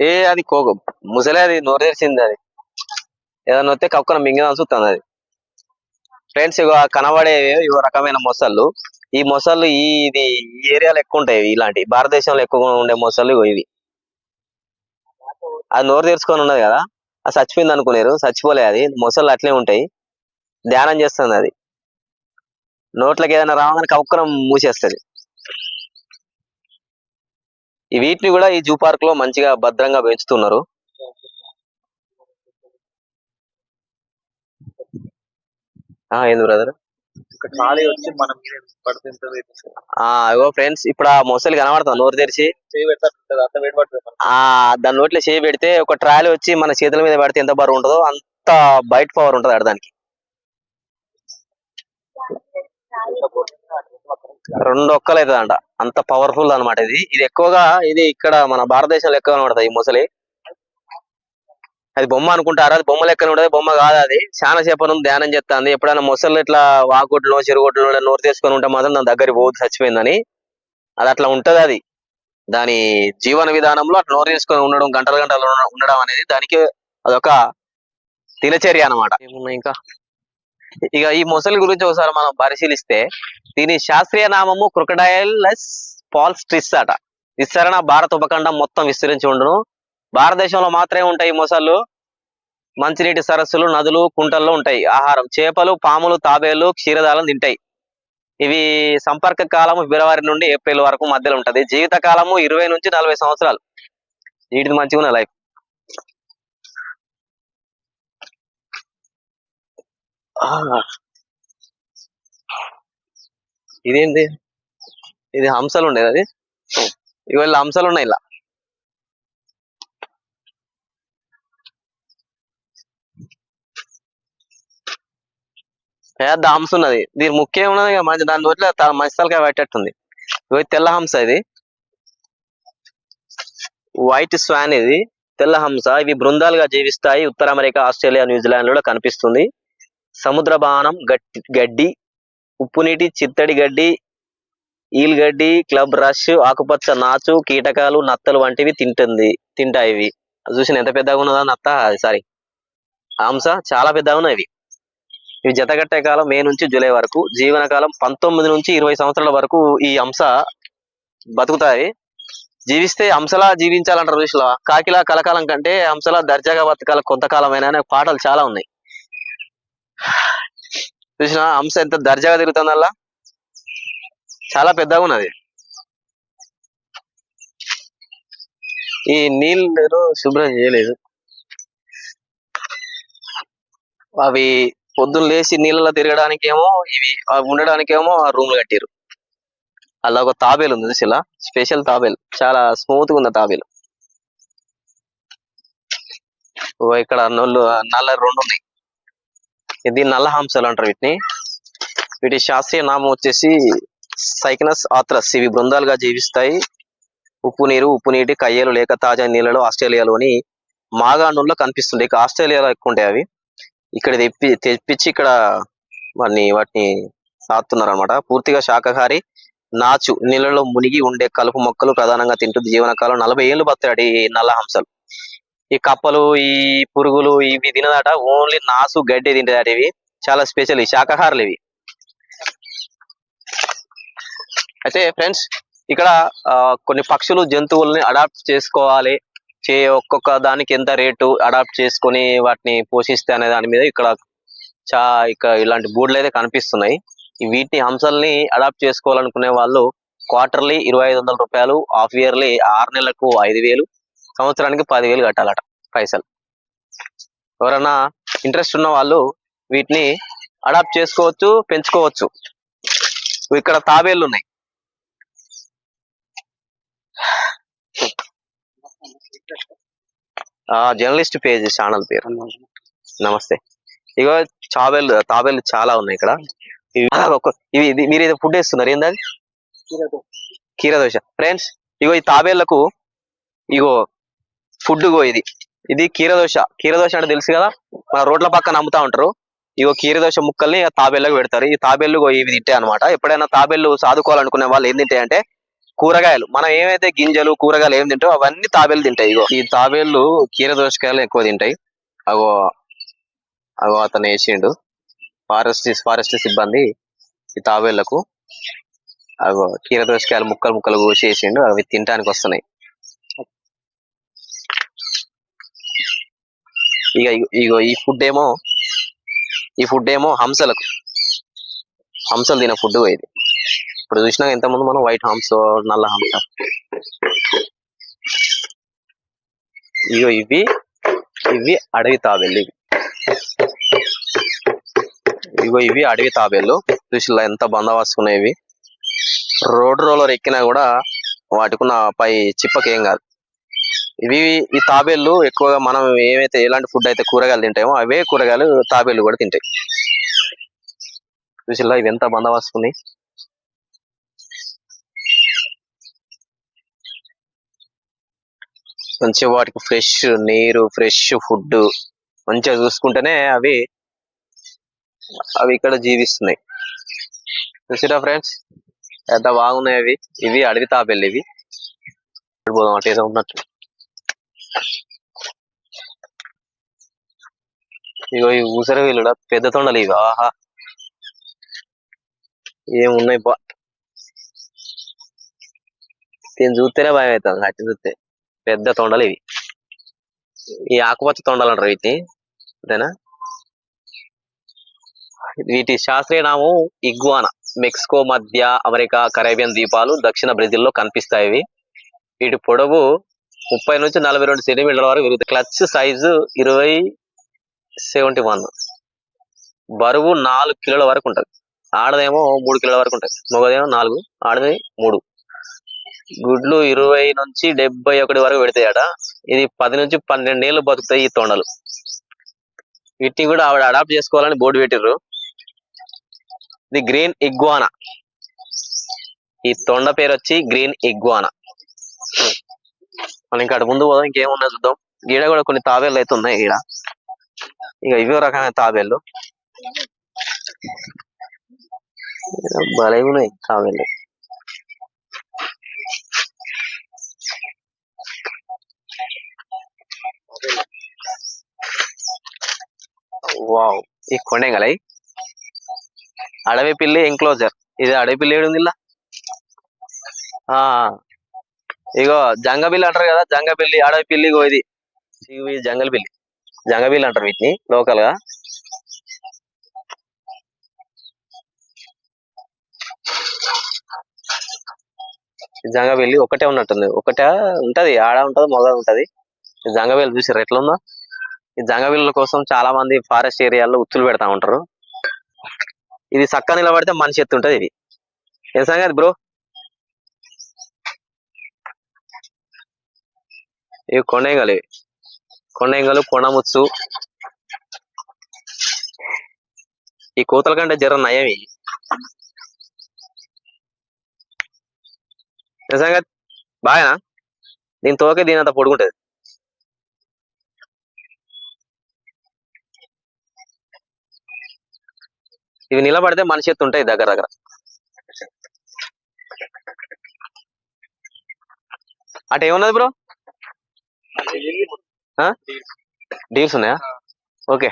ఏ అది కో ముసలే అది నోరు అది. ఏదైనా వస్తే కక్కున మింగిన చూస్తుంది అది. ఫ్రెండ్స్ ఇగో కనబడే ఇగో రకమైన మొసళ్ళు. ఈ మొసళ్ళు ఈ ఇది ఈ ఏరియాలో ఎక్కువ ఉంటాయి ఇలాంటి. భారతదేశంలో ఎక్కువ ఉండే మొసళ్ళు ఇవి. అది నోరు తెరుచుకొని ఉన్నది కదా. అది చచ్చిపోయింది అనుకునేరు. చచ్చిపోలే అది. మొసళ్ళు అట్లే ఉంటాయి. ధ్యానం చేస్తుంది అది. నోట్లకి ఏదైనా రావడానికి కక్కున మూసేస్తుంది. ఈ వీటిని కూడా ఈ జూ పార్క్లో మంచిగా భద్రంగా పెంచుతున్నారు. ఆ ఏంది బ్రదర్ ఇగో ఫ్రెండ్స్ ఇప్పుడు ఆ మొసలి కనబడతాం నోరు తెరిచి. దాని నోట్లో చేయి పెడితే ఒక ట్రాలీ వచ్చి మన చేతుల మీద పడితే ఎంత బరువు ఉంటుందో అంత బయట పవర్ ఉంటుంది దానికి రెండు ఒక్కలు అవుతుందంట అంత పవర్ఫుల్ అన్నమాట ఇది. ఇది ఎక్కువగా ఇది ఇక్కడ మన భారతదేశంలో ఎక్కువ కనబడుతుంది ఈ మొసలి. అది బొమ్మ అనుకుంటారా? అది బొమ్మ లెక్కన ఉండదు బొమ్మ కాదు అది. చాలా సేపు ధ్యానం చేస్తాంది ఎప్పుడైనా మొసళ్ళు ఇట్లా వాగుడ్లో చెరుగొడ్లు నోరు తీసుకొని ఉంటే మాత్రం దాని దగ్గర పోదు చచ్చిపోయిందని. అది అట్లా ఉంటది అది. దాని జీవన విధానంలో అట్లా నోరు తీసుకొని ఉండడం గంటలు గంటలు ఉండడం అనేది దానికి అదొక దినచర్య అన్నమాట. ఇంకా? ఇక ఈ మొసలి గురించి ఒకసారి మనం పరిశీలిస్తే దీని శాస్త్రీయ నామము క్రొకడైలస్ పాల్స్ట్రిస్ అట. విస్తరణ భారత ఉపఖండం మొత్తం విస్తరించి ఉండును. భారతదేశంలో మాత్రమే ఉంటాయి మొసళ్ళు. మంచినీటి సరస్సులు నదులు కుంటల్లో ఉంటాయి. ఆహారం చేపలు పాములు తాబేలు క్షీరదాలను తింటాయి. ఇవి సంపర్క కాలము ఫిబ్రవరి నుండి ఏప్రిల్ వరకు మధ్యలో ఉంటది. జీవిత కాలము ఇరవై నుంచి నలభై సంవత్సరాలు. వీటిది మంచిగా ఉన్న లైఫ్ ఇదేంటి ఇది హంసలు ఉండేది అది? ఇవాళ హంసలు ఉన్నాయి ఇలా. పెద్ద హంస ఉన్నది. దీని ముఖ్యం ఉన్నది మంచి దాని నోట్లో త- మంచి తలకాయ పెట్టేట్టుంది. ఇది తెల్ల హంస ఇది. వైట్ స్వాన్ ఇది. తెల్ల హంస. ఇవి బృందాలుగా జీవిస్తాయి. ఉత్తర అమెరికా ఆస్ట్రేలియా న్యూజిలాండ్లో కనిపిస్తుంది. సముద్ర బాణం గట్టి గడ్డి ఉప్పునీటి చిత్తడి గడ్డి ఈల్గడ్డి క్లబ్ రష్ ఆకుపచ్చ నాచు కీటకాలు నత్తలు వంటివి తింటుంది తింటాయి ఇవి. చూసిన ఎంత పెద్దగా ఉన్నదా నత్త? సారీ. హంస చాలా పెద్దగా ఉన్నాయి ఇవి. ఇవి జతగట్టే కాలం మే నుంచి జూలై వరకు జీవన కాలం పంతొమ్మిది నుంచి ఇరవై సంవత్సరాల వరకు ఈ హంస బతుకుతాయి. జీవిస్తే హంసలా జీవించాలంటారు చూసిలా కాకిలా కలకాలం కంటే హంసలా దర్జాగా బతకాల కొంతకాలమైన పాటలు చాలా ఉన్నాయి. చూసిన హంస ఎంత దర్జాగా తిరుగుతుందల్లా? చాలా పెద్దగా ఉన్నది. ఈ నీళ్ళు శుభ్రం చేయలేదు. అవి పొద్దున్న లేచి నీళ్ళలో తిరగడానికి ఏమో ఇవి అవి ఉండడానికేమో ఆ రూమ్ కట్టిరు అలా ఒక తాబేలు ఉంది చూసిలా స్పెషల్ తాబేలు. చాలా స్మూత్గా ఉన్న తాబేలు. ఓ ఇక్కడ నల్లు నల్ల రెండు ఉన్నాయి. ఇది నల్లహాంసలు అంటారు వీటిని. వీటి శాస్త్రీయ నామం వచ్చేసి సైకినస్ ఆత్రస్ ఇవి బృందాలుగా జీవిస్తాయి. ఉప్పు నీరు ఉప్పు నీటి కయ్యలు లేక తాజా నీళ్ళలో ఆస్ట్రేలియాలోని మాగాణుల్లో కనిపిస్తుంది ఇక ఆస్ట్రేలియాలో ఎక్కువ ఉంటాయి అవి. ఇక్కడ తెప్పి తెప్పించి ఇక్కడ వాటిని వాటిని సాస్తున్నారు అనమాట పూర్తిగా శాకాహారి నాచు నీళ్ళలో మునిగి ఉండే కలుపు మొక్కలు ప్రధానంగా తింటుంది జీవనకాలం. నలభై ఏళ్ళు బతాడు ఈ నల్ల హంసలు. ఈ కప్పలు ఈ పురుగులు ఇవి తినదట ఓన్లీ నాసు గడ్డి తింటదట ఇవి. చాలా స్పెషల్ ఈ శాకాహారులు ఇవి. అయితే ఫ్రెండ్స్ ఇక్కడ ఆ, కొన్ని పక్షులు జంతువుల్ని అడాప్ట్ చేసుకోవాలి. చే ఒక్కొక్క దానికి ఎంత రేటు అడాప్ట్ చేసుకొని వాటిని పోషిస్తే అనే దాని మీద ఇక్కడ చా ఇక ఇలాంటి బోర్డులు అయితే కనిపిస్తున్నాయి. వీటి వీటిని అడాప్ట్ చేసుకోవాలనుకునే వాళ్ళు క్వార్టర్లీ ఇరవై ఐదు వందల రూపాయలు హాఫ్ ఇయర్లీ ఆరు నెలలకు ఐదు వేలు సంవత్సరానికి పదివేలు కట్టాలట. పైసలు. ఎవరన్నా ఇంట్రెస్ట్ ఉన్న వాళ్ళు వీటిని అడాప్ట్ చేసుకోవచ్చు పెంచుకోవచ్చు. ఇక్కడ తాబేళ్ళు ఉన్నాయి. జర్నలిస్ట్ పేజ్ ఛానల్ పేరు. నమస్తే. ఇగో తాబేలు తాబేలు చాలా ఉన్నాయి ఇక్కడ. ఇవి మీరు ఇది ఫుడ్ వేస్తున్నారు. ఏంది కీర దోశ ఫ్రెండ్స్ ఇగో ఈ తాబేళ్ళకు ఇగో ఫుడ్ గో ఇది. ఇది కీరదోశ కీరదోశ అంటే తెలుసు కదా? మన రోడ్ల పక్కన అమ్ముతా ఉంటారు. ఇగో కీరదోశ ముక్కల్ని తాబేళ్ళకు పెడతారు. ఈ తాబేళ్ళు ఇవి తింటాయి అనమాట ఎప్పుడైనా తాబేళ్ళు సాదుకోవాలనుకునే వాళ్ళు ఏం తింటాయి అంటే కూరగాయలు. మనం ఏమైతే గింజలు కూరగాయలు ఏం తింటావు అవన్నీ తాబేలు తింటాయి ఇగో. ఈ తాబేళ్ళు కీరదోసకాయలు ఎక్కువ తింటాయి. అగో అగో అతను వేసిండు. ఫారెస్ట్ ఫారెస్ట్ సిబ్బంది ఈ తాబేళ్ళకు అగో కీరదోసకాయలు ముక్కలు ముక్కలు కోసి వేసిండు. అవి తినడానికి వస్తున్నాయి. ఇక ఇగో ఈ ఫుడ్ ఏమో ఈ ఫుడ్ ఏమో హంసలకు. హంసలు తినే ఫుడ్ ఇది ఇప్పుడు చూసినా ఇంతకుముందు మనం వైట్ హంస నల్ల హంస. ఇగో ఇవి ఇవి అడవి తాబేళ్ళు ఇవి. ఇగో ఇవి అడవి తాబేళ్ళు. చూసిలా ఎంత బందోబస్తు ఉన్నాయి ఇవి రోడ్ రోలర్ ఎక్కినా కూడా వాటికున్న పై చిప్పకేం ఏం కాదు. ఇవి ఈ తాబేళ్ళు ఎక్కువగా మనం ఏమైతే ఎలాంటి ఫుడ్ అయితే కూరగాయలు తింటామో అవే కూరగాయలు తాబేళ్ళు కూడా తింటాయి. చూసిలా ఇవి ఎంత బందోబస్తు మంచి మంచిగా వాటికి ఫ్రెష్ నీరు ఫ్రెష్ ఫుడ్ మంచిగా చూసుకుంటేనే అవి అవి ఇక్కడ జీవిస్తున్నాయి. చూసిరా ఫ్రెండ్స్ ఎంత బాగున్నాయి అవి. ఇవి అడవి తాబేళ్ళు ఇవి. పోదాం అటు ఉన్నట్టు. ఇగో ఈ ఊసర వీళ్ళు పెద్ద తొండలు ఇవి ఆహా. ఏమున్నాయి బా. దీన్ని చూస్తేనే భయం అవుతుంది అట్టి చూస్తే. పెద్ద తొండలు ఇవి. ఈ ఆకుపచ్చ తొండలు అంటారు వీటిని అంతేనా? వీటి శాస్త్రీయ నామం ఇగ్వానా. మెక్సికో మధ్య అమెరికా కరేబియన్ ద్వీపాలు దక్షిణ బ్రెజిల్లో కనిపిస్తాయి ఇవి. వీటి పొడవు ముప్పై నుంచి నలభై రెండు సెంటీమీటర్ల వరకు పెరుగుతాయి. క్లచ్ సైజు ఇరవై సెవెంటీ వన్. బరువు నాలుగు కిలోల వరకు ఉంటది. ఆడదేమో మూడు కిలోల వరకు ఉంటుంది. మగదేమో నాలుగు ఆడది మూడు. గుడ్లు ఇరవై నుంచి డెబ్బై ఒకటి వరకు పెడతాయట. ఇది పది నుంచి పన్నెండు ఏళ్ళు బతుకుతాయి ఈ తొండలు. వీటిని కూడా ఆవిడ అడాప్ట్ చేసుకోవాలని బోర్డు పెట్టిర్రు. ఇది గ్రీన్ ఇగ్వానా. ఈ తొండ పేరు వచ్చి గ్రీన్ ఇగ్వానా. మనం ఇంకా ముందు పోదాం ఇంకేమున్నా చూద్దాం. గీడ కూడా కొన్ని తాబేళ్ళు అయితే ఉన్నాయి ఈడ. ఇక ఇవే రకమైన తాబేళ్ళు భలే ఉన్నాయి తాబేళ్ళు వావ్ ఈ కొండెంగలై. అడవి పిల్లి ఎంక్లోజర్ ఇది అడవి పిల్లి ఏడు ఇలా? ఆ ఇగో జంగబిల్లి అంటారు కదా జంగబిల్లి అడవి పిల్లి ఇగో ఇది. ఇవి జంగల్ బిల్లి జంగబిల్లి అంటారు వీటిని లోకల్గా. జంగబిల్లి ఒకటే ఉన్నట్టుంది. ఒకటే ఉంటది ఆడ ఉంటది మొగ ఉంటది. జంగబిల్లి చూసారు ఎట్లుందో? ఈ జంగబిల్ల కోసం చాలా మంది ఫారెస్ట్ ఏరియాల్లో ఉచ్చులు పెడతా ఉంటారు. ఇది చక్క నిలబడితే మనిషి ఎత్తు ఉంటది ఇది. ఏం సంగతి బ్రో? ఇవి కొండేంగలు. ఇవి కొండేంగలు కొండముచ్చు. ఈ కోతల కంటే జర నయమి. నిజంగా బాగా దీని తోకే దీని అంత పొడుగుంటది. ఇవి నిలబడితే మనిషి ఎత్తు ఉంటాయి దగ్గర దగ్గర. అటు ఏమున్నది బ్రో? డీల్స్ ఉన్నాయా? ఓకే.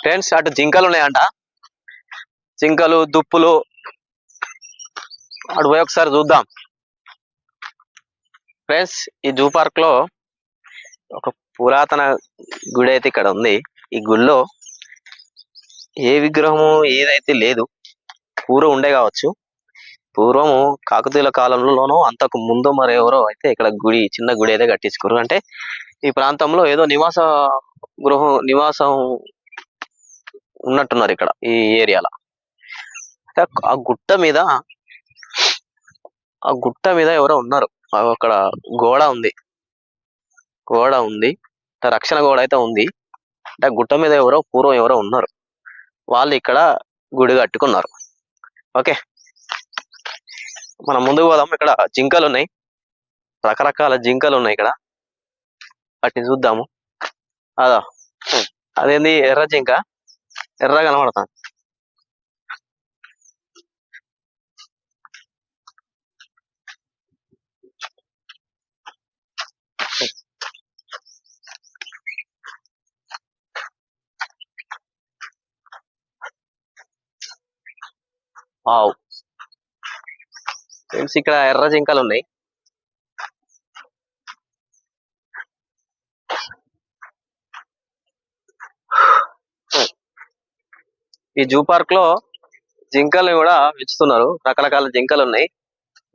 ఫ్రెండ్స్ అటు జింకలు ఉన్నాయంట. జింకలు దుప్పులు. అటు పోయి ఒకసారి చూద్దాం. ఫ్రెండ్స్ ఈ జూ పార్క్లో ఒక పురాతన గుడి అయితే ఇక్కడ ఉంది. ఈ గుడిలో ఏ విగ్రహము ఏదైతే లేదు కూర ఉండే కావచ్చు. పూర్వము కాకతీయుల కాలంలోనో అంతకు ముందు మరి ఎవరో అయితే ఇక్కడ గుడి చిన్న గుడి అయితే కట్టించుకోరు అంటే ఈ ప్రాంతంలో ఏదో నివాస గృహం నివాసం ఉన్నట్టున్నారు ఇక్కడ ఈ ఏరియాలో. ఆ గుట్ట మీద ఆ గుట్ట మీద ఎవరో ఉన్నారు. అక్కడ గోడ ఉంది. గోడ ఉంది. రక్షణ గోడ అయితే ఉంది. అంటే గుట్ట మీద ఎవరో పూర్వం ఎవరో ఉన్నారు. వాళ్ళు ఇక్కడ గుడి కట్టుకున్నారు. ఓకే. మనం ముందుకు పోదాం. ఇక్కడ జింకలు ఉన్నాయి రకరకాల జింకలు ఉన్నాయి ఇక్కడ. వాటిని చూద్దాము. అదా. అదేంది? ఎర్ర జింక. ఎర్ర కనబడతాను వావ్. ఫ్రెండ్స్ ఇక్కడ ఎర్ర జింకలు ఉన్నాయి. ఈ జూ పార్క్లో జింకల్ని కూడా పెంచుతున్నారు. రకరకాల జింకలు ఉన్నాయి.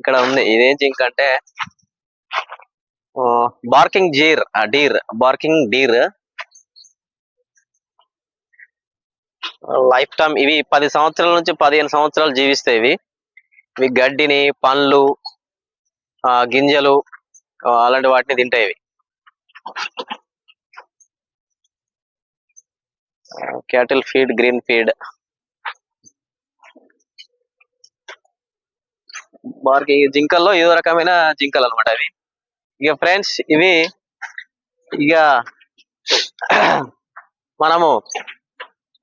ఇక్కడ ఉంది. ఇదేం జింక అంటే barking jeer deer barking deer. Life time ఇవి పది సంవత్సరాల నుంచి పదిహేను సంవత్సరాలు జీవిస్తాయి ఇవి. ఇవి గడ్డిని పండ్లు ఆ, గింజలు అలాంటి వాటిని తింటాయి ఇవి. క్యాటిల్ ఫీడ్ గ్రీన్ ఫీడ్ వారికి జింకల్లో ఏదో రకమైన జింకలు అన్నమాట అవి. ఇక ఫ్రెండ్స్ ఇవి ఇక మనము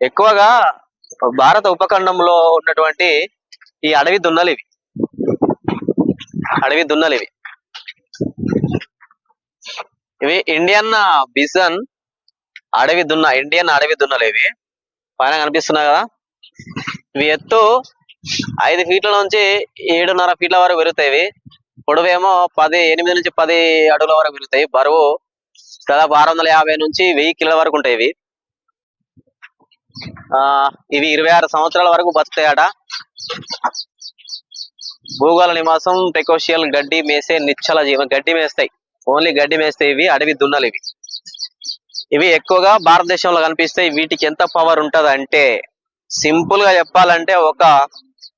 ఎక్కువగా భారత ఉపఖండంలో ఉన్నటువంటి ఈ అడవి దున్నలు ఇవి. అడవి దున్నలు ఇవి. ఇవి ఇండియన్ బిజన్ అడవి దున్న ఇండియన్ అడవి దున్నలు ఇవి. పైన కనిపిస్తున్నాయి కదా. ఇవి ఎత్తు ఐదు ఫీట్ల నుంచి ఏడున్నర ఫీట్ల వరకు పెరుగుతాయి ఇవి. పొడవేమో పది ఎనిమిది నుంచి పది అడుగుల వరకు పెరుగుతాయి. బరువు దాదాపు ఆరు వందల యాభై నుంచి వెయ్యి కిలోల వరకు ఉంటాయి ఇవి. ఆ ఇవి ఇరవై ఆరు సంవత్సరాల వరకు బతుకుతాయట. భూగోళ నివాసం టెకోషియల్ గడ్డి మేసే నిచ్చల జీవం గడ్డి మేస్తాయి. ఓన్లీ గడ్డి మేస్తాయి ఇవి అడవి దున్నలు ఇవి. ఇవి ఎక్కువగా భారతదేశంలో కనిపిస్తాయి. వీటికి ఎంత పవర్ ఉంటుంది అంటే సింపుల్గా చెప్పాలంటే ఒక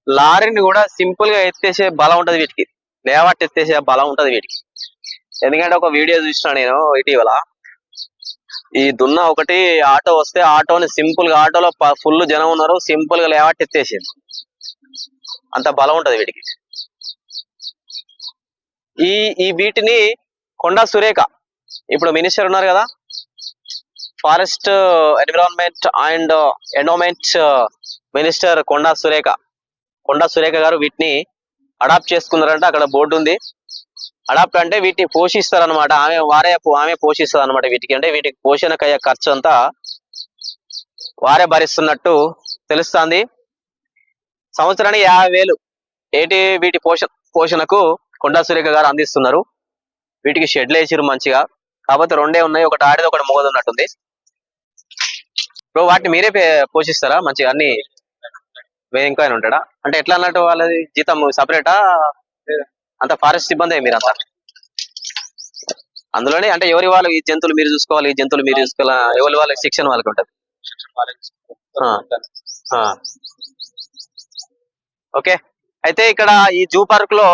లారీని కూడా సింపుల్గా ఎత్తేసే బలం ఉంటది వీటికి. లేవట్ ఎత్తేసే బలం ఉంటది వీటికి. ఎందుకంటే ఒక వీడియో చూసిన నేను ఇటీవల. ఈ దున్న ఒకటి ఆటో వస్తే ఆటోని సింపుల్గా ఆటోలో ఫుల్ జనం ఉన్నారు. సింపుల్గా లేవట్ ఎత్తేసింది. అంత బలం ఉంటది వీటికి. ఈ ఈ వీటిని కొండా సురేఖ ఇప్పుడు మినిస్టర్ ఉన్నారు కదా forest environment and endowment minister Konda Surekha Konda Surekha garu వీటిని అడాప్ట్ చేసుకున్నారంటే అక్కడ బోర్డు ఉంది. అడాప్ట్ అంటే వీటిని పోషిస్తారు అనమాట ఆమె వారే ఆమె పోషిస్తారు అనమాట వీటికి అంటే వీటికి పోషణకయ్యే ఖర్చు అంతా వారే భరిస్తున్నట్టు తెలుస్తుంది. సంవత్సరానికి యాభై వేలు. ఏటి వీటి పోషణ పోషణకు కొండా సురేఖ గారు అందిస్తున్నారు. వీటికి షెడ్లు వేసిరు మంచిగా. కాకపోతే రెండే ఉన్నాయి ఒకటి ఆడిది ఒకటి మొగది ఉన్నట్టుంది బ్రో వాటిని మీరే పోషిస్తారా? మంచిగా అన్ని ఇంకా ఆయన ఉంటాడా? అంటే ఎట్లా అన్నట్టు వాళ్ళది? జీతం సపరేటా? అంత ఫారెస్ట్ సిబ్బంది మీరంతా? అందులోనే అంటే ఎవరి వాళ్ళు ఈ జంతువులు మీరు చూసుకోవాలి ఈ జంతువులు మీరు చూసుకోవాలి? ఎవరి వాళ్ళకి శిక్షణ వాళ్ళకి ఉంటది? ఓకే? అయితే ఇక్కడ ఈ జూ పార్క్లో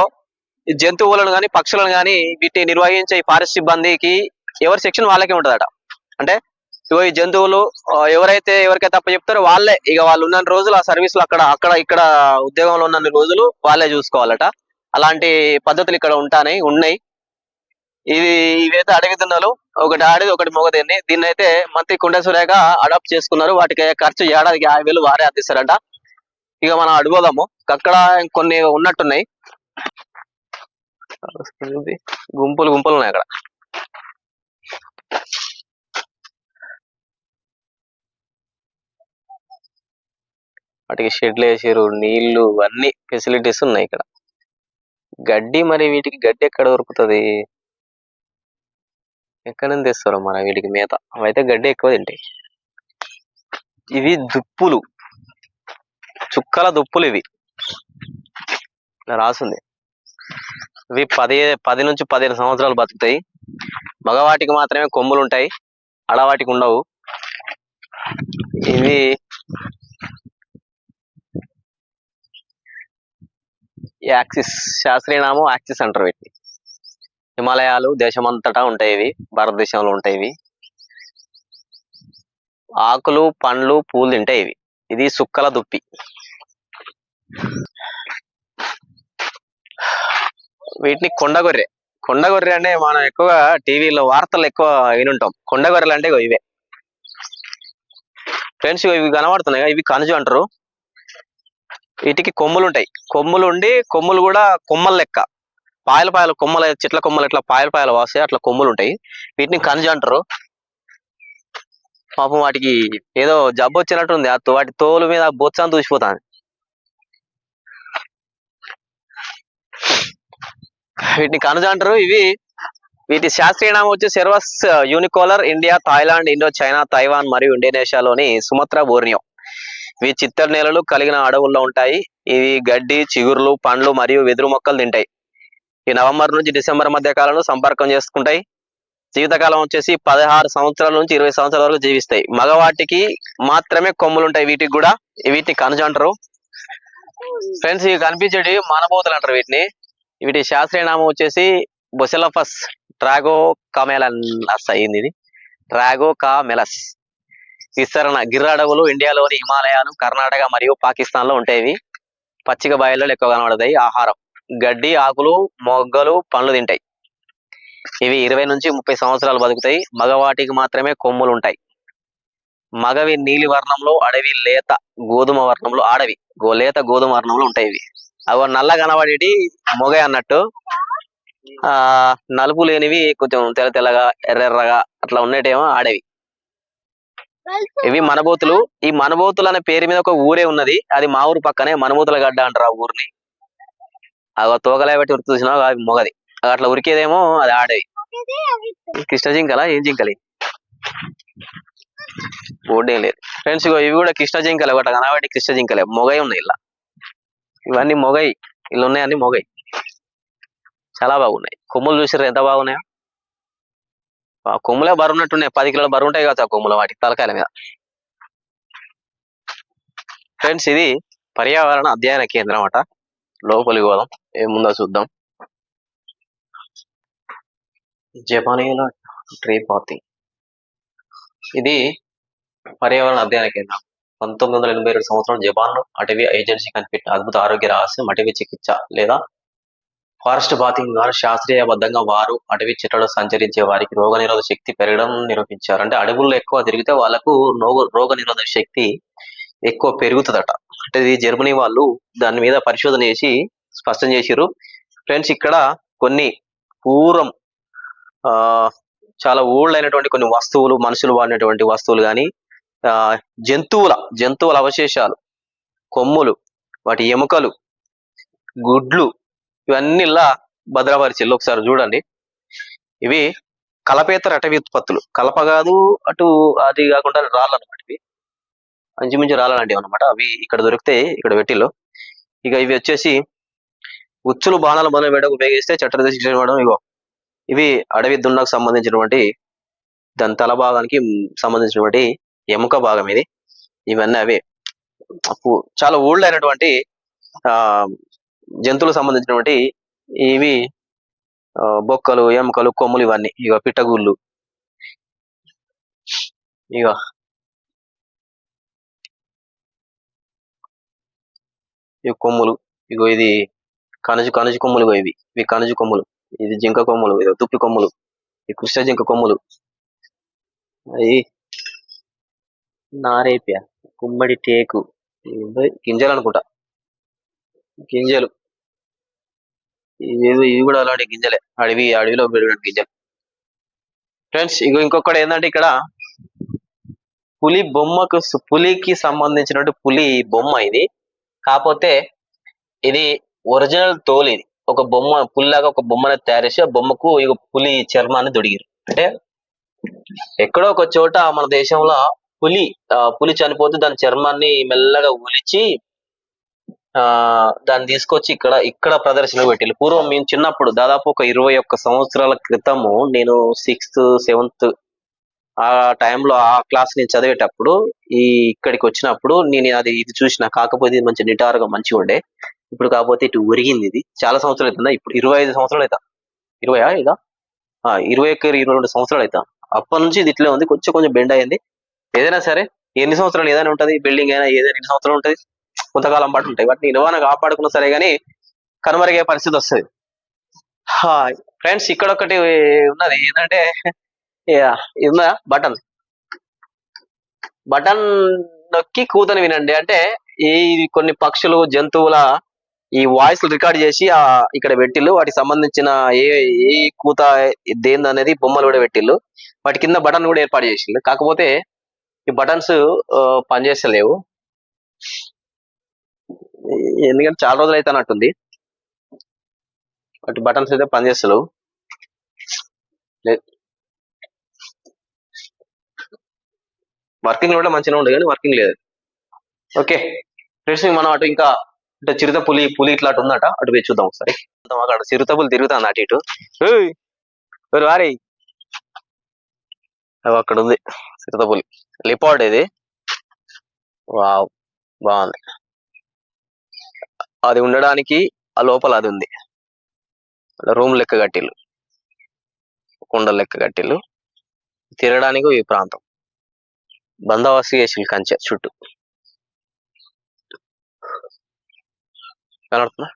జంతువులను గాని పక్షులను కానీ వీటిని నిర్వహించే ఈ ఫారెస్ట్ సిబ్బందికి ఎవరి సెక్షన్ వాళ్ళకే ఉంటదట. అంటే ఇగో ఈ జంతువులు ఎవరైతే ఎవరికైతే తప్ప చెప్తారో వాళ్ళే. ఇక వాళ్ళు ఉన్న రోజులు ఆ సర్వీస్ అక్కడ అక్కడ ఇక్కడ ఉద్యోగంలో ఉన్న రోజులు వాళ్ళే చూసుకోవాలట. అలాంటి పద్ధతులు ఇక్కడ ఉంటాయి ఉన్నాయి. ఇది ఇవైతే అడవి ఒకటి ఆడిది ఒకటి మొగదేంది దీన్ని. అయితే మంత్రి కుండేశ్వరేగా అడాప్ట్ చేసుకున్నారు. వాటికి ఖర్చు ఏడాదికి యాభై వేలు వారే అందిస్తారంట. ఇక మనం అడుగుదాము. అక్కడ కొన్ని ఉన్నట్టున్నాయి. గుంపులు గుంపులు ఉన్నాయి అక్కడ. వాటికి షెడ్లు వేసారు నీళ్ళు అన్ని ఫెసిలిటీస్ ఉన్నాయి ఇక్కడ. గడ్డి మరి వీటికి గడ్డి ఎక్కడ దొరుకుతుంది? ఎక్కడ నుంచి తెస్తారు మరి వీటికి మేత? అవైతే గడ్డి ఎక్కువ తింటాయి. ఇవి దుప్పులు. చుక్కల దుప్పులు ఇవి. ఇలా రాసింది. ఇవి పది పది నుంచి పదిహేను సంవత్సరాలు బతుకుతాయి. మగవాటికి మాత్రమే కొమ్ములు ఉంటాయి ఆడవాటికి ఉండవు. ఇవి యాక్సిస్ శాస్త్రీయ నామం యాక్సిస్ అంటారు వీటిని. హిమాలయాలు దేశమంతటా ఉంటాయి ఇవి. భారతదేశంలో ఉంటాయి ఇవి. ఆకులు పండ్లు పూలు తింటాయి ఇవి. ఇది సుక్కల దుప్పి. వీటిని కొండగొర్రె. కొండగొర్రె అంటే మనం ఎక్కువగా టీవీలో వార్తలు ఎక్కువ వినుంటాం. కొండగొర్రెలు అంటే ఇగో ఇవే. ఫ్రెండ్స్ ఇవి కనబడుతున్నాయి ఇవి కనుజు అంటారు. వీటికి కొమ్ములు ఉంటాయి. కొమ్ములు ఉండి కొమ్ములు కూడా కొమ్మల లెక్క. పాయల పాయల కొమ్మలు చెట్ల కొమ్మలు ఇట్లా పాయల పాయలు వాస్తాయి అట్లా కొమ్ములు ఉంటాయి. వీటిని కనుజు అంటారు. పాపం వాటికి ఏదో జబ్బు వచ్చినట్టు ఉంది ఆ వాటి తోలు మీద బొత్సాన్ని దూసిపోతాను వీటిని కనుజ అంటారు. ఇవి వీటి శాస్త్రీయ నామం వచ్చి Cervus unicolor India Thailand Indo China Taiwan మరియు ఇండోనేషియాలోని సుమత్రా బోర్నియో. ఇవి చిత్తడి నేలలు కలిగిన అడవుల్లో ఉంటాయి. ఇవి గడ్డి చిగుర్లు పండ్లు మరియు వెదురు మొక్కలు తింటాయి. ఈ నవంబర్ నుంచి డిసెంబర్ మధ్య కాలంలో సంపర్కం చేసుకుంటాయి. జీవితకాలం వచ్చేసి పదహారు సంవత్సరాల నుంచి ఇరవై సంవత్సరాల వరకు జీవిస్తాయి. మగవాటికి మాత్రమే కొమ్ములు ఉంటాయి వీటికి కూడా. వీటిని కనుజ అంటారు. ఫ్రెండ్స్ ఇవి కనిపించేటివి మానబోతులు అంటారు వీటిని. వీటి శాస్త్రీయ నామం వచ్చేసి బొసెలఫస్ ట్రాగో కామెలస్ అయింది ఇది. ట్రాగో కామెలస్ విస్తరణ గిర్ర అడవులు ఇండియాలోని హిమాలయాలు కర్ణాటక మరియు పాకిస్తాన్లో ఉంటాయి పచ్చిక బయళ్ళు ఎక్కువ కనబడతాయి. ఆహారం. గడ్డి ఆకులు మొగ్గలు పండ్లు తింటాయి. ఇవి ఇరవై నుంచి ముప్పై సంవత్సరాలు బతుకుతాయి. మగవాటికి మాత్రమే కొమ్ములు ఉంటాయి. మగవి నీలి వర్ణంలో అడవి లేత గోధుమ వర్ణంలో ఆడవి గో లేత గోధుమ వర్ణంలో ఉంటాయి ఇవి. అవి నల్ల కనబడేటి మొగ అన్నట్టు. ఆ నలుపు లేనివి కొంచెం తెల్ల తెల్లగా ఎర్రెర్రగా అట్లా ఉండేటేమో ఆడేవి. ఇవి మనబోతులు. ఈ మనబోతులు అనే పేరు మీద ఒక ఊరే ఉన్నది. అది మా ఊరు పక్కనే మనబోతుల గడ్డ అంటారు ఆ ఊరిని. అవి తోకలే బట్టి ఉరికి చూసినా అవి మొగది. అట్లా ఉరికేదేమో అది ఆడేవి. కృష్ణ జింకల ఏం జింకలి. బోర్డు లేదు. ఫ్రెండ్స్ ఇవి కూడా కృష్ణ జింకలే ఒకటి కనబడి కృష్ణ జింకలే. మొగై ఉన్నాయి ఇలా. ఇవన్నీ మొగై ఇలా ఉన్నాయన్నీ అన్ని మొగై. చాలా బాగున్నాయి. కొమ్ములు చూసారు ఎంత బాగున్నాయో? కొమ్ములే బరువు ఉన్నట్టున్నాయి పది కిలోల బరువు ఉంటాయి కదా ఆ కొమ్ములు వాటి తలకాయల మీద. ఫ్రెండ్స్ ఇది పర్యావరణ అధ్యయన కేంద్రం అట. లోపలికి పోదాం. ఏముందో చూద్దాం. జపానీయుల ట్రీ పాతి ఇది పర్యావరణ అధ్యయన కేంద్రం. పంతొమ్మిది వందల ఎనభై రెండు సంవత్సరం జపాన్ అటవీ ఏజెన్సీ కనిపెట్టిన అద్భుత ఆరోగ్య రహస్యం అటవీ చికిత్స లేదా ఫారెస్ట్ బాతింగ్ ద్వారా శాస్త్రీయబద్ధంగా వారు అటవీ చెట్లలో సంచరించే వారికి రోగ శక్తి పెరగడం నిరూపించారు. అంటే అడవుల్లో ఎక్కువ తిరిగితే వాళ్ళకు రోగ రోగ నిరోధక శక్తి ఎక్కువ పెరుగుతుందట. అంటే ఇది జర్మనీ వాళ్ళు దాని మీద పరిశోధన చేసి స్పష్టం చేసిరు ఫ్రెండ్స్ ఇక్కడ కొన్ని పూర్వం ఆ చాలా ఓల్డ్ అయినటువంటి కొన్ని వస్తువులు మనుషులు వాడినటువంటి వస్తువులు కానీ జంతువుల జంతువుల అవశేషాలు కొమ్ములు వాటి ఎముకలు గుడ్లు ఇవన్నీ ఇలా భద్రపరిచిల్లు ఒకసారి చూడండి. ఇవి కలపేతర అటవీ ఉత్పత్తులు. కలప కాదు అటు అది కాకుండా రాళ్ళు అనమాట ఇవి. అంచుమించు రాళ్ళు లాంటివి అనమాట అవి ఇక్కడ దొరికితే ఇక్కడ వెట్టిలో ఇక ఇవి వచ్చేసి ఉచ్చులు బాణాలు మొదలు వేయడం ఉపయోగిస్తే చట్టం శిక్షణ ఇవ్వడం ఇగో. ఇవి అడవి దున్నకు సంబంధించినటువంటి దాని తల భాగానికి సంబంధించినటువంటి ఎముక భాగం ఇది. ఇవన్నీ అవే. చాలా ఓల్డ్ అయినటువంటి ఆ జంతువులకు సంబంధించినటువంటి ఇవి ఆ, బొక్కలు ఎముకలు కొమ్ములు ఇవన్నీ. ఇక పిట్టగుళ్ళు. ఇక ఇవి కొమ్ములు. ఇగో ఇది కనుజు కనుజు కొమ్ములు ఇవి. ఇవి కనుజు కొమ్ములు. ఇది జింక కొమ్ములు. ఇది తుప్పి కొమ్ములు. ఈ కృష్ణ జింక కొమ్ములు. అవి నారేప్య గుమ్మడి టేకు. గింజలు అనుకుంటా గింజలు. ఇవి ఇవి కూడా అలాంటి గింజలే. అడవి అడవిలో పెరిగిన గింజలు. ఫ్రెండ్స్ ఇగో ఇంకొకటి ఏంటంటే ఇక్కడ పులి బొమ్మకు పులికి సంబంధించినటువంటి పులి బొమ్మ ఇది. కాకపోతే ఇది ఒరిజినల్ తోలు ఇది. ఒక బొమ్మ పులిలాగా ఒక బొమ్మను తయారు చేసి ఆ బొమ్మకు ఇక పులి చర్మాన్ని దొడిగిరు. అంటే ఎక్కడో ఒక చోట మన దేశంలో పులి ఆ, పులి చనిపోతే దాని చర్మాన్ని మెల్లగా ఉలిచి ఆ దాన్ని తీసుకొచ్చి ఇక్కడ ఇక్కడ ప్రదర్శన పెట్టాలి పూర్వం మేము చిన్నప్పుడు దాదాపు ఒక ఇరవై ఒక్క సంవత్సరాల క్రితము నేను సిక్స్త్ సెవెంత్ ఆ టైంలో ఆ క్లాస్ నేను చదివేటప్పుడు ఈ ఇక్కడికి వచ్చినప్పుడు నేను అది ఇది చూసిన కాకపోతే ఇది మంచి నిటారుగా మంచిగా ఉండే. ఇప్పుడు కాకపోతే ఇటు ఒరిగింది ఇది. చాలా సంవత్సరాలు అవుతుందా? ఇప్పుడు ఇరవై ఐదు సంవత్సరాలు అవుతా. ఇరవయా ఇదా? ఇరవై ఒక్క ఇరవై రెండు సంవత్సరాలు అవుతా. అప్పటి నుంచి ఇది ఇట్లే ఉంది. కొంచెం కొంచెం బెండ్ అయింది. ఏదైనా సరే ఎన్ని సంవత్సరాలు ఏదైనా ఉంటది బిల్డింగ్ అయినా ఏదైనా ఎన్ని సంవత్సరాలు ఉంటుంది కొంతకాలం పాటు ఉంటాయి. వాటిని నిర్వహణ కాపాడుకున్నా సరే కానీ కనుమరుగే పరిస్థితి వస్తుంది. ఫ్రెండ్స్ ఇక్కడ ఒకటి ఉన్నది. ఏంటంటే ఉందా? బటన్. బటన్ నొక్కి కూతని వినండి. అంటే ఈ కొన్ని పక్షులు జంతువుల ఈ వాయిస్ రికార్డ్ చేసి ఆ ఇక్కడ పెట్టిళ్ళు. వాటికి సంబంధించిన ఏ ఏ కూత దేని అనేది బొమ్మలు కూడా పెట్టిళ్ళు. వాటి కింద బటన్ కూడా ఏర్పాటు చేసిల్లు కాకపోతే ఈ బటన్స్ పనిచేస్తలేవు. ఎందుకంటే చాలా రోజులు అయితే అన్నట్టుంది అటు బటన్స్ అయితే పనిచేస్తలేవు. వర్కింగ్ కూడా మంచిగా ఉండదు కానీ వర్కింగ్ లేదు. ఓకే. ఫ్రెండ్స్ మనం అటు ఇంకా అంటే చిరుత పులి పులి ఇట్లా అటు ఉందట. అటు పోయి చూద్దాం ఒకసారి. చూద్దాం అక్కడ చిరుత పులి తిరుగుతుంది అటు ఇటు. వారి? అవి అక్కడ ఉంది సిరతపులి. లిపాడ్ లిపార్డ్ ఇది. వావ్. బాగుంది. అది ఉండడానికి ఆ లోపల అది ఉంది. రూమ్ లెక్క కట్టిల్లు. కుండ లెక్క కట్టిల్లు. తిరగడానికి ఈ ప్రాంతం. బందోబస్తు చేసిల్లు కంచె చుట్టూ. కనబడుతుందా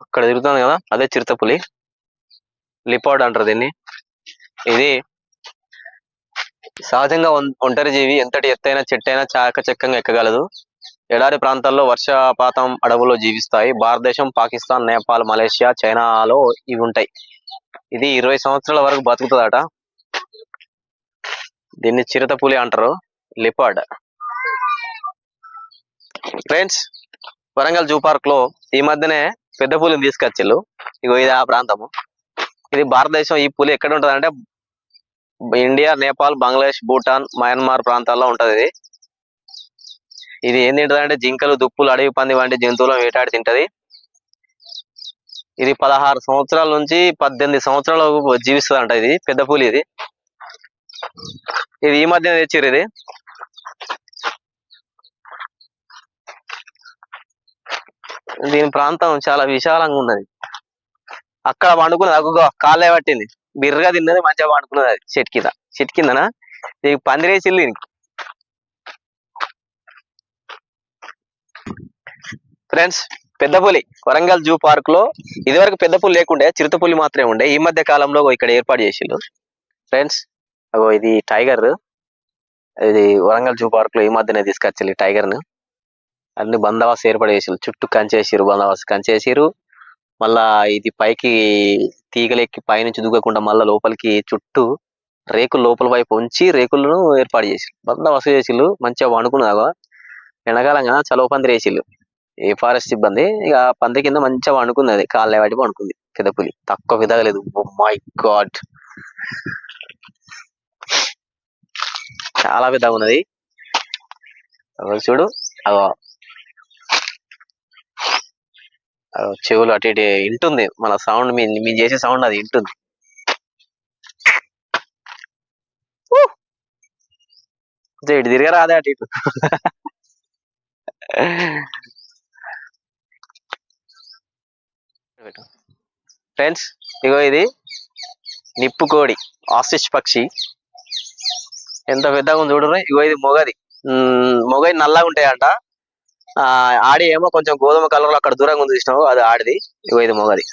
అక్కడ తిరుగుతుంది కదా? అదే చిరుతపులి. లిపార్డ్ అంటారు దీన్ని. ఇది సహజంగా ఒంటరి జీవి ఎంతటి ఎత్తైన చెట్టైనా చాకచక్యంగా ఎక్కగలదు. ఎడారి ప్రాంతాల్లో వర్షపాతం అడవుల్లో జీవిస్తాయి. భారతదేశం పాకిస్తాన్ నేపాల్ మలేషియా చైనాలో ఇవి ఉంటాయి. ఇది ఇరవై సంవత్సరాల వరకు బతుకుతుందట. దీన్ని చిరుతపులి అంటారు. లిపార్డ్ ఫ్రెండ్స్ వరంగల్ జూ పార్క్లో ఈ మధ్యనే పెద్ద పులిని తీసుకొచ్చిళ్ళు. ఇగో ఇది ఆ ప్రాంతము. ఇది భారతదేశం ఈ పులి ఎక్కడ ఉంటుంది అంటే ఇండియా నేపాల్ బంగ్లాదేశ్ భూటాన్ మయన్మార్ ప్రాంతాల్లో ఉంటది ఇది. ఇది ఏం తింటది అంటే జింకలు దుప్పులు అడవి పంది వంటి జంతువులను వేటాడి తింటది. ఇది పదహారు సంవత్సరాల నుంచి పద్దెనిమిది సంవత్సరాల జీవిస్తుంది అంట ఇది పెద్ద పులి ఇది. ఇది ఈ మధ్య తెచ్చిర్రు ఇది. దీని ప్రాంతం చాలా విశాలంగా ఉన్నది. అక్కడ పండుకున్నది. అగ్గో కాళ్ళే పట్టింది. బిర్రగా తిన్నది మంచిగా పండుకున్నది అది. చెట్టు కింద. చెట్టు కిందనా? నీకు పందిరేసిల్లు దీనికి. ఫ్రెండ్స్ పెద్ద పులి వరంగల్ జూ పార్క్లో ఇదివరకు పెద్ద పులి లేకుండే చిరుత పులి మాత్రమే ఉండే. ఈ మధ్య కాలంలో ఇక్కడ ఏర్పాటు చేసిండు. ఫ్రెండ్స్ అగో ఇది టైగర్ ఇది వరంగల్ జూ పార్క్లో ఈ మధ్యనే తీసుకొచ్చారు టైగర్ను. అన్ని బందవాసు ఏర్పాటు చేసిరు చుట్టూ కంచేసిరు బందవాసు కంచేసిరు మళ్ళా ఇది పైకి తీగలెక్కి పైనుంచి దూకకుండా మళ్ళా లోపలికి చుట్టూ రేకులు లోపల వైపు ఉంచి రేకులను ఏర్పాటు చేసిరు వసూలు చేసిళ్ళు మంచిగా వండుకున్నాగా ఎండాకాలం కదా చలవ పందిరి వేసిళ్ళు ఏ ఫారెస్ట్ సిబ్బంది ఇక పంది కింద మంచిగా వండుకున్నది కాళ్ళ వాటి పండుకుంది కింద పులి. తక్కువ విధగలేదు మై గాడ్. చాలా పెద్దగా ఉన్నది. అగో చూడు అగో అగో చెవులు అటు ఇటు వింటుంది మన సౌండ్ మీ మేము చేసే సౌండ్ అది వింటుంది ఇటు తిరిగి రాదే అటు ఇటు. ఫ్రెండ్స్ ఇగో ఇది నిప్పు కోడి ఆసిష్ పక్షి. ఎంత పెద్దగా ఉంది చూడరు ఇగో ఇది మొగది. ఉమ్, మొగది నల్లగా ఉంటాయంట ఆ ఆడి ఏమో కొంచెం గోధుమ కలర్లో అక్కడ దూరంగా ఉంది చూసినావు? అది ఆడిది. ఇగో ఇది మొగది.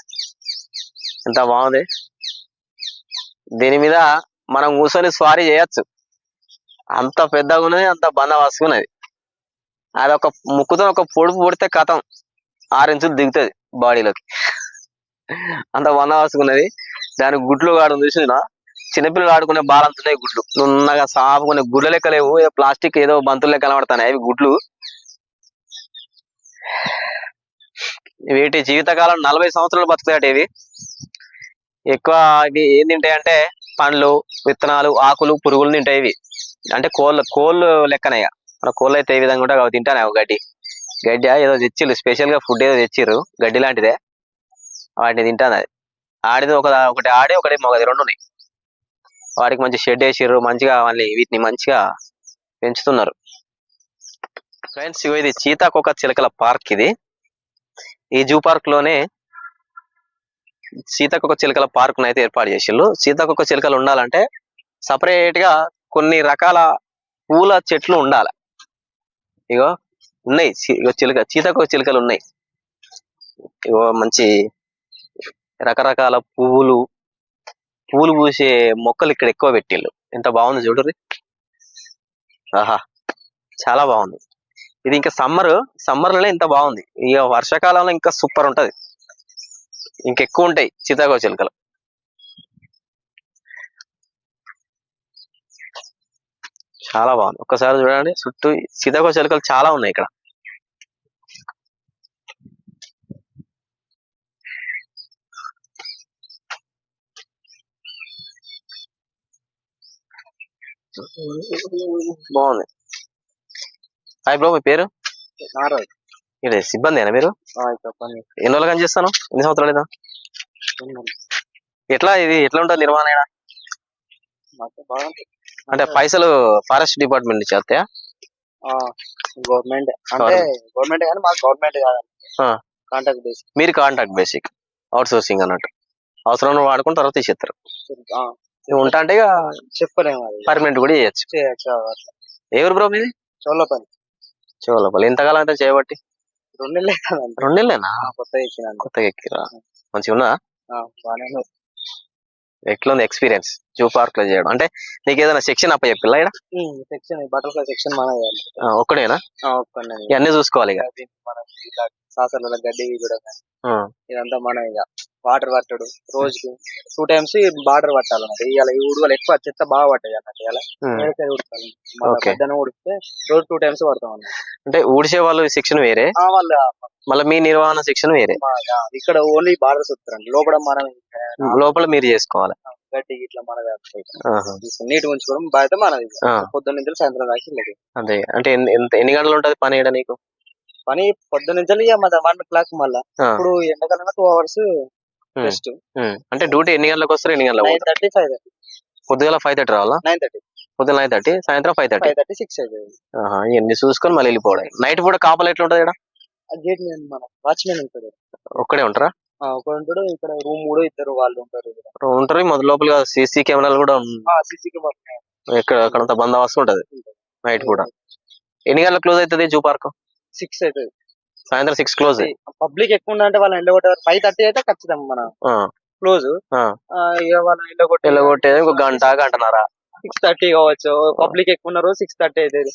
ఎంత బాగుంది. దీని మీద మనం కూర్చొని స్వారీ చేయొచ్చు. అంత పెద్దగా ఉన్నది అంత బందోబస్తుగా ఉన్నది. అది ఒక ముక్కుతో ఒక పొడుపు పొడితే కథం. ఆరు ఇంచులు దిగుతుంది బాడీలోకి. అంత బందోబస్తుగా ఉన్నది. దాని గుడ్లు కాడు చూసిన చిన్నపిల్లలు ఆడుకునే బాలంతున్నాయి గుడ్లు. నున్నగా సాపుకునే గుడ్ల లెక్క లేవు ఏదో ప్లాస్టిక్ ఏదో బంతులు లెక్క కనబడతాయి అవి గుడ్లు. వీటి జీవితకాలం నలభై సంవత్సరాలు బతుకుతాయట ఇవి. ఎక్కువ ఇవి ఏం తింటాయంటే పండ్లు విత్తనాలు ఆకులు పురుగులు తింటాయి ఇవి. అంటే కోళ్ళు కోళ్ళు లెక్కనయ్య. మన కోళ్ళు అయితే ఏ విధంగా ఉంటాయి అవి తింటానే అవి గడ్డి. గడ్డి ఏదో తెచ్చిర్రు స్పెషల్గా ఫుడ్ ఏదో తెచ్చిర్రు గడ్డి లాంటిదే. వాటిని తింటాను అది. ఆడిది ఒక ఒకటి ఆడి ఒకటి మగది రెండు ఉన్నాయి. వాటికి మంచి షెడ్ వేసిర్రు మంచిగా మళ్ళీ వీటిని మంచిగా పెంచుతున్నారు. ఫ్రెండ్స్ ఇది సీతాకోక చిలకల పార్క్ ఇది. ఈ జూ పార్క్లోనే సీతాకోక చిలకల పార్క్ అయితే ఏర్పాటు చేసిళ్ళు సీతాకోక చిలకలు ఉండాలంటే సపరేట్గా కొన్ని రకాల పూల చెట్లు ఉండాలి. ఇగో ఉన్నాయి. చిలక సీతాకోక చిలుకలు ఉన్నాయి. ఇగో మంచి రకరకాల పువ్వులు పూలు పూసే మొక్కలు ఇక్కడ ఎక్కువ పెట్టిళ్ళు ఎంత బాగుంది చూడుర్రి. ఆహా చాలా బాగుంది. ఇది ఇంకా సమ్మర్ సమ్మర్లోనే ఇంత బాగుంది. ఇక వర్షాకాలంలో ఇంకా సూపర్ ఉంటది. ఇంకెక్కువ ఉంటాయి సీతాకోక చిలుకలు. చాలా బాగుంది. ఒక్కసారి చూడండి చుట్టూ సీతాకోక చిలుకలు చాలా ఉన్నాయి ఇక్కడ. బాగుంది. హాయ్ బ్రో మీ పేరు? నారాజు. ఇక్కడ సిబ్బంది మీరు? చెప్పండి ఎన్ని రోజులు కానీ చేస్తాను ఎన్ని సంవత్సరాలు లేదా ఎట్లా ఇది ఎట్లా ఉంటుంది నిర్వహణ అంటే పైసలు ఫారెస్ట్ డిపార్ట్మెంట్ నుంచి వస్తాయా? గవర్నమెంట్. అంటే గవర్నమెంట్ కానీ మాకు గవర్నమెంట్ కాదండి. కాంటాక్ట్ మీరు కాంటాక్ట్ బేసిక్ అవుట్ సోర్సింగ్ అన్నట్టు. అవసరం వాడుకుని తర్వాత తీసేస్తారు. ఉంటా అంటే ఇక చెప్పలేము పర్మనెంట్ కూడా చేయొచ్చు. ఎవరు బ్రో మీది? చెవులపల్లి ఎంతకాలం అయితే చేయబట్టి రెండు నెలలే రెండు నెలలేనా? కొత్త ఇచ్చినాను కొత్తగా ఎక్కిరా? మంచిగా ఉన్నా బాగానే. ఎట్లా ఉంది ఎక్స్పీరియన్స్? జూ పార్క్లో చేయడం. అంటే నీకు ఏదైనా సెక్షన్ అప్ప చెప్పిల్లా ఇక్కడ సెక్షన్ బటర్ఫ్లై సెక్షన్ మన ఒక్కడేనా? ఒక్కనే ఇవన్నీ చూసుకోవాలి ఇక. సాసర్ల గడ్డి కూడా ఇదంతా మనం ఇక. వాటర్ పట్టడు రోజుకి. టూ టైమ్స్ బార్డర్ పట్టాలన్నమాట. ఇవాళ ఈ ఉడవలు ఎక్కువ చెత్త బాగా పట్టాయి అన్నట్టు ఇలా ఉమ్. ఉడకాలి. పెద్దన ఉడికితే రోజు టూ టైమ్స్ పడతాం అన్నమాట అంటే ఊడిసే వాళ్ళు సెక్షన్ వేరే? వాళ్ళ మళ్ళీ మీ నిర్వహణ సెక్షన్ వేరే? ఇక్కడ ఓన్లీ బార్డర్స్ వస్తారండి. లోపల మనం లోపల మీరు చేసుకోవాలి. గడ్డి ఇట్లా మన. నీట్ ఉంచుకోవడం బాధ్యత మనది. పొద్దున్న నుంచి సాయంత్రం దాకా. అదే అంటే ఎన్ని ఎంత- ఎన్ని గంటలు ఉంటది పని నీకు? పని పొద్దున్న నుంచి వన్ క్లాక్ మళ్ళా. ఇప్పుడు ఎండాకాలంలో two hours Hmm. Rest um. అంటే డ్యూటీ ఎన్ని గంటలకు వస్తారు? ఎన్ని గంటలకు నైన్ పోతారు థర్టీ ఫైవ్ థర్టీ పొద్దుగల ఫైవ్ థర్టీ రావాలా? నైన్ థర్టీ పొద్దున నైన్ థర్టీ సాయంత్రం five thirty five thirty six అవుతుంది ఇవన్నీ చూసుకొని మళ్ళీ వెళ్ళిపోవడం. నైట్ కూడా కాపలు ఎట్లా ఉంటది ఇక్కడ గేట్ మన వాచ్మెన్ ఉంటాడు. ఒక్కడే ఉంటారా? ఒకడు ఉంటాడు ఇక్కడ రూమ్ కూడా ఇద్దరు వాళ్ళు ఉంటారు ఉంటారు మొదటి లోపల సీసీ కెమెరాలు కూడా సీసీ ఇక్కడ అక్కడంతా బందోబస్తు ఉంటది. నైట్ కూడా ఎన్ని గంటలకు క్లోజ్ అవుతుంది జూ పార్క్? సిక్స్ అవుతుంది సాయంత్రం సిక్స్ క్లోజ్ పబ్లిక్ ఎక్కువ ఉందంటే వాళ్ళ ఎండ కొట్టారు ఫైవ్ థర్టీ అయితే ఖచ్చితం మన క్లోజ్. ఇక వాళ్ళ ఎండ కొట్టి వెళ్ళగొట్టేది ఒక గంట గంటన్నర. సిక్స్ థర్టీ కావచ్చు. పబ్లిక్ ఎక్కువ ఉన్నారు సిక్స్ థర్టీ అవుతుంది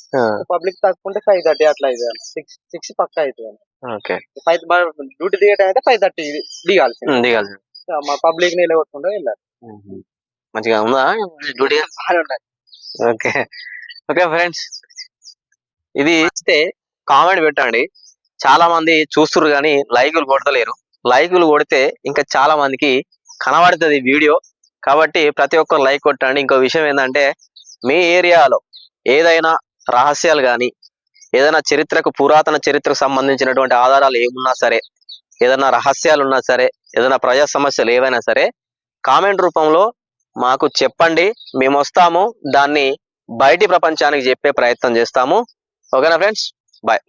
పబ్లిక్ తక్కువ ఉంటే ఫైవ్ థర్టీ అట్లా అవుతుంది సిక్స్ సిక్స్ పక్క అవుతుంది ఓకే. ఫైవ్ డ్యూటీ దిగే టైం అయితే ఫైవ్ థర్టీ దిగాల్సింది. దిగాల్సి మా పబ్లిక్ని నిలబట్టుకుంటూ వెళ్ళాలి. మంచిగా ఉందా డ్యూటీ ఓకే. ఓకే ఫ్రెండ్స్ ఇది ఇస్తే కామెంట్ పెట్టండి. చాలా మంది చూస్తున్నారు కానీ లైకులు కొడతలేరు. లైకులు కొడితే ఇంకా చాలా మందికి కనబడుతుంది వీడియో. కాబట్టి ప్రతి ఒక్కరు లైక్ కొట్టండి. ఇంకో విషయం ఏంటంటే మీ ఏరియాలో ఏదైనా రహస్యాలు కానీ ఏదైనా చరిత్రకు పురాతన చరిత్రకు సంబంధించినటువంటి ఆధారాలు ఏమున్నా సరే ఏదైనా రహస్యాలు ఉన్నా సరే ఏదైనా ప్రజా సమస్యలు ఏవైనా సరే కామెంట్ రూపంలో మాకు చెప్పండి. మేము వస్తాము. దాన్ని బయటి ప్రపంచానికి చెప్పే ప్రయత్నం చేస్తాము. ఓకేనా ఫ్రెండ్స్? బాయ్.